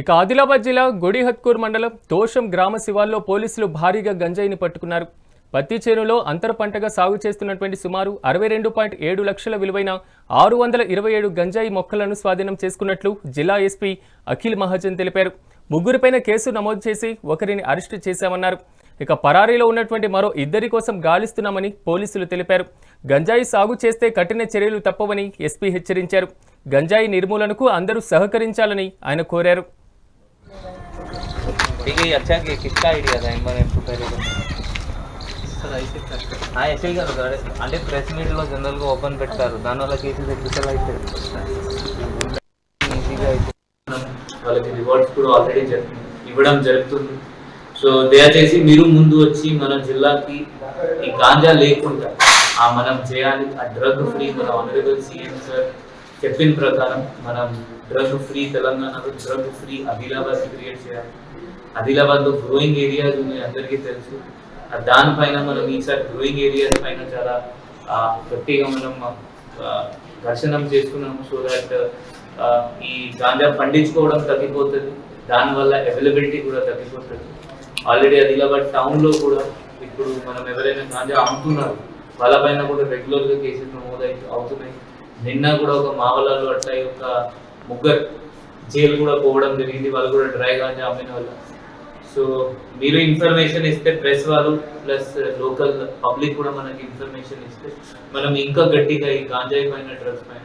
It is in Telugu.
ఇక ఆదిలాబాద్ జిల్లా గొడిహత్కూర్ మండలం తోషం గ్రామ శివాల్లో పోలీసులు భారీగా గంజాయిని పట్టుకున్నారు. పత్తి చేనులో అంతర పంటగా సాగు చేస్తున్నటువంటి సుమారు అరవై రెండు పాయింట్ ఏడు లక్షల విలువైన ఆరు వందల ఇరవై ఏడు గంజాయి మొక్కలను స్వాధీనం చేసుకున్నట్లు జిల్లా ఎస్పీ అఖిల్ మహాజన్ తెలిపారు. ముగ్గురిపైన కేసు నమోదు చేసి ఒకరిని అరెస్టు చేశామన్నారు. ఇక పరారీలో ఉన్నటువంటి మరో ఇద్దరి కోసం గాలిస్తున్నామని పోలీసులు తెలిపారు. గంజాయి సాగు చేస్తే కఠిన చర్యలు తప్పవని ఎస్పీ హెచ్చరించారు. గంజాయి నిర్మూలనకు అందరూ సహకరించాలని ఆయన కోరారు. ठीक है ये अच्छा कि किसका ఐడియా था इन्वायरमेंट पहले ऐसे ही కదా అంటే ప్రెస్ మీట్లో జనరల్గా ఓపెన్ పెట్టారు దానివల్ల కేసెస్ ఎగ్జికల్ అయితే ఈజీగా అయితే వాళ్ళకి రివార్డ్స్ కూడా ఆల్రెడీ జరుగు ఇవ్వడం జరుగుతుంది సో దయచేసి మీరు ముందు వచ్చి మన జిల్లాకి ఈ గాంజా లేకుండా ఆ మనం చేయాలి ఆ డ్రగ్ ఫ్రీ మన ఆనరబుల్ సీఎం సార్ చెప్పిన ప్రకారం మనం డ్రగ్ ఫ్రీ తెలంగాణలో డ్రగ్ ఫ్రీ ఆదిలాబాద్ క్రియేట్ చేయాలి. ఆదిలాబాద్లో గ్రోయింగ్ ఏరియాస్ ఉన్నాయి అందరికీ తెలుసు. దానిపైన మనం ఈసారి గ్రోయింగ్ ఏరియాస్ పైన చాలా గట్టిగా మనం దర్శనం చేసుకున్నాము సో దట్ ఈ గాంజా పండించుకోవడం తగ్గిపోతుంది. దానివల్ల అవైలబిలిటీ కూడా తగ్గిపోతుంది. ఆల్రెడీ ఆదిలాబాద్ టౌన్లో కూడా ఇప్పుడు మనం ఎవరైనా గాంజా అమ్ముతున్నారు వాళ్ళపైన కూడా రెగ్యులర్గా కేసెస్ నమోదు అవుతున్నాయి. నిన్న కూడా ఒక మావలాలు అట్లా ఒక ముగ్గురు జైలు కూడా పోవడం జరిగింది. వాళ్ళు కూడా డ్రై గాంజా అమ్మిన వాళ్ళు. సో మీరు ఇన్ఫర్మేషన్ ఇస్తే ప్రెస్ వాళ్ళు ప్లస్ లోకల్ పబ్లిక్ కూడా మనకి ఇన్ఫర్మేషన్ ఇస్తే మనం ఇంకా గట్టిగా ఈ గాంజాయి పైన డ్రగ్స్ పైన